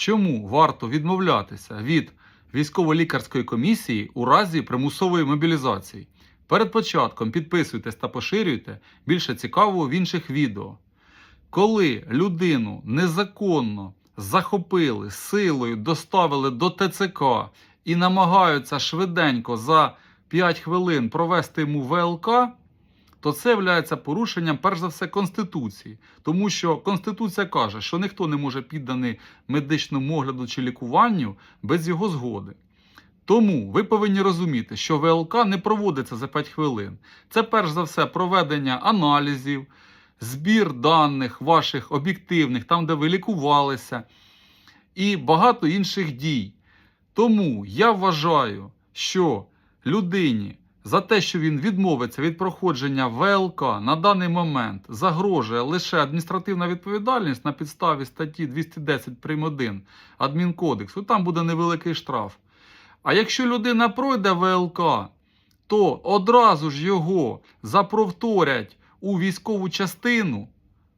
чому варто відмовлятися від військово-лікарської комісії у разі примусової мобілізації. Перед початком підписуйтесь та поширюйте більше цікавого в інших відео. Коли людину незаконно захопили силою, доставили до ТЦК і намагаються швиденько за 5 хвилин провести йому ВЛК, то це є порушенням, перш за все, Конституції. Тому що Конституція каже, що ніхто не може підданий медичному огляду чи лікуванню без його згоди. Тому ви повинні розуміти, що ВЛК не проводиться за 5 хвилин. Це перш за все проведення аналізів, збір даних ваших об'єктивних, там, де ви лікувалися, і багато інших дій. Тому я вважаю, що людині за те, що він відмовиться від проходження ВЛК на даний момент загрожує лише адміністративна відповідальність на підставі статті 210 прим. 1 адмінкодексу, там буде невеликий штраф. А якщо людина пройде ВЛК, то одразу ж його запровторять у військову частину.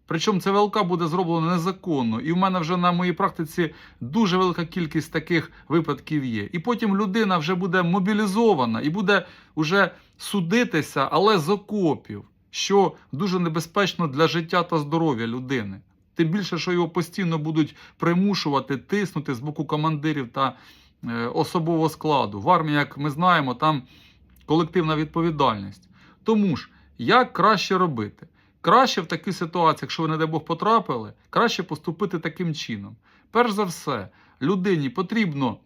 Причому це ВЛК буде зроблено незаконно. І в мене вже на моїй практиці дуже велика кількість таких випадків є. І потім людина вже буде мобілізована і буде вже судитися, але з окопів, що дуже небезпечно для життя та здоров'я людини. Тим більше, що його постійно будуть примушувати тиснути з боку командирів та е, особового складу. В армії, як ми знаємо, там колективна відповідальність. Тому ж, як краще робити? Краще в такій ситуації, якщо ви, не дай Бог, потрапили, краще поступити таким чином. Перш за все, людині потрібно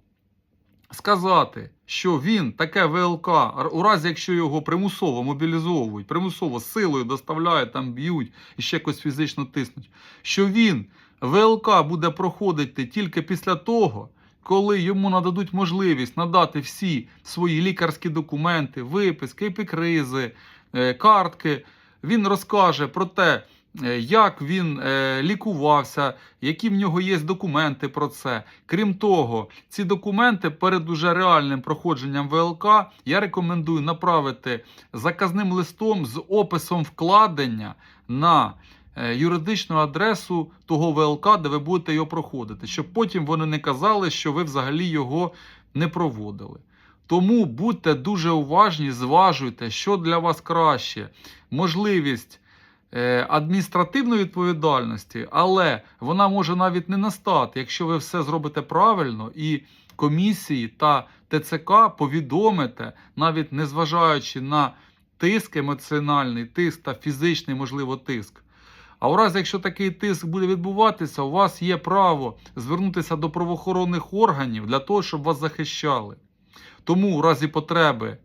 сказати, що він таке ВЛК, у разі якщо його примусово мобілізовують, примусово силою доставляють, там б'ють і ще якось фізично тиснуть, що він ВЛК буде проходити тільки після того, коли йому нададуть можливість надати всі свої лікарські документи, виписки, епікризи, е, картки. Він розкаже про те, е, як він е, лікувався, які в нього є документи про це. Крім того, ці документи перед уже реальним проходженням ВЛК я рекомендую направити заказним листом з описом вкладення на е, юридичну адресу того ВЛК, де ви будете його проходити, щоб потім вони не казали, що ви взагалі його не проводили. Тому будьте дуже уважні, зважуйте, що для вас краще. Можливість е, адміністративної відповідальності, але вона може навіть не настати, якщо ви все зробите правильно і комісії та ТЦК повідомите, навіть незважаючи на тиск емоціональний, тиск та фізичний, можливо, тиск. А у разі, якщо такий тиск буде відбуватися, у вас є право звернутися до правоохоронних органів для того, щоб вас захищали. Тому у разі потреби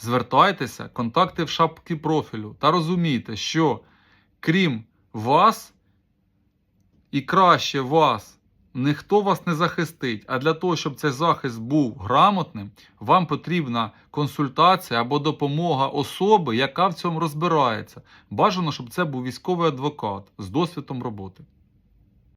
звертайтеся, контакти в шапці профілю та розумійте, що крім вас і краще вас ніхто вас не захистить. А для того, щоб цей захист був грамотним, вам потрібна консультація або допомога особи, яка в цьому розбирається. Бажано, щоб це був військовий адвокат з досвідом роботи.